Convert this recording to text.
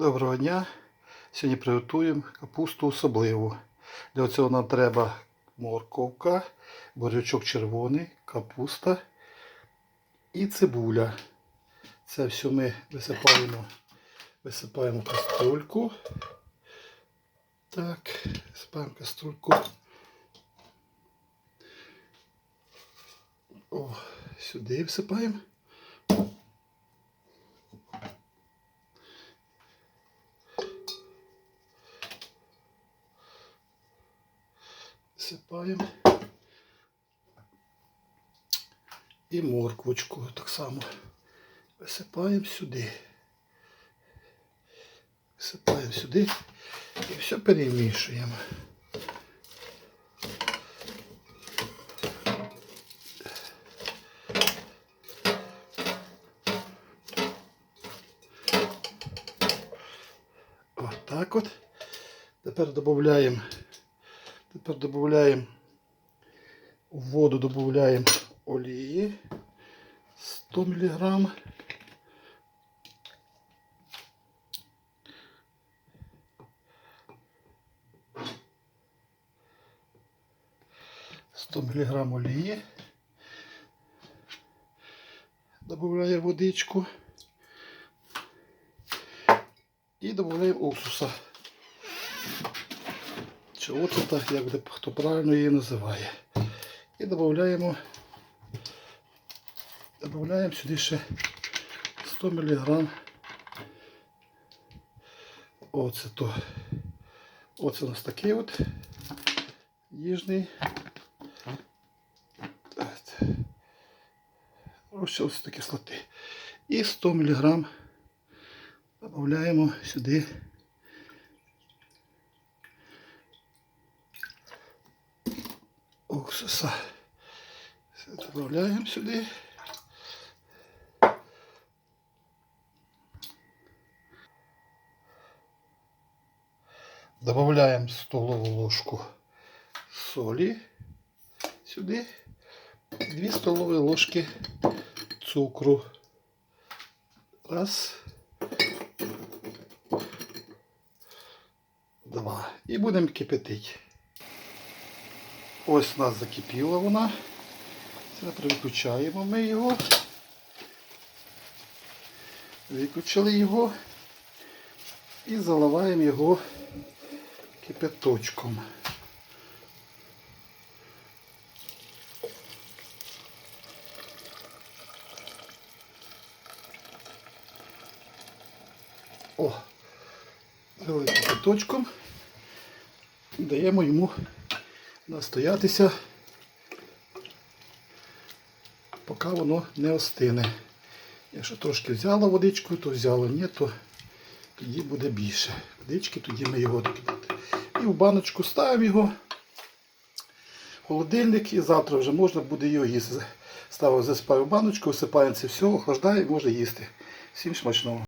Доброго дня! Сьогодні приготуємо капусту особливу. Для цього нам треба морковка, бурячок червоний, капуста і цибуля. Це все ми висипаємо, висипаємо каструльку. Так, висипаємо каструльку. О, сюди всипаємо. Всипаємо. І морквочку так само висипаємо сюди. Висипаємо сюди і все перемішуємо. От так от. Тепер додаємо Тепер додаємо в воду додаємо олії 100 мг. Сто мг олії. Додаємо водичку. І додаємо уксуса. Чи оцета, як де хто правильно її називає. І додаємо додаємо сюди ще 100 мг оцету. Оце у нас такий от їжний. Розчався кислоти. І 100 мг додаємо сюди. Уксуса. Все додаємо сюди. Добавляємо столову ложку солі сюди. 2 столові ложки цукру. Раз. Два. І будемо кипятити. Ось у нас закипіла вона. Тепер виключаємо ми його. Виключили його і заливаємо його кипяточком. О, залили кипяточком. Даємо йому настоятися, поки воно не остине. Якщо трошки взяло водичку, то взяло, ні, то тоді буде більше. Водички, тоді ми його докидати. І в баночку ставимо його холодильник і завтра вже можна буде його їсти. Ставимо засипаю в баночку, всипаємо це все, охлаждаємо і можна їсти. Всім смачного.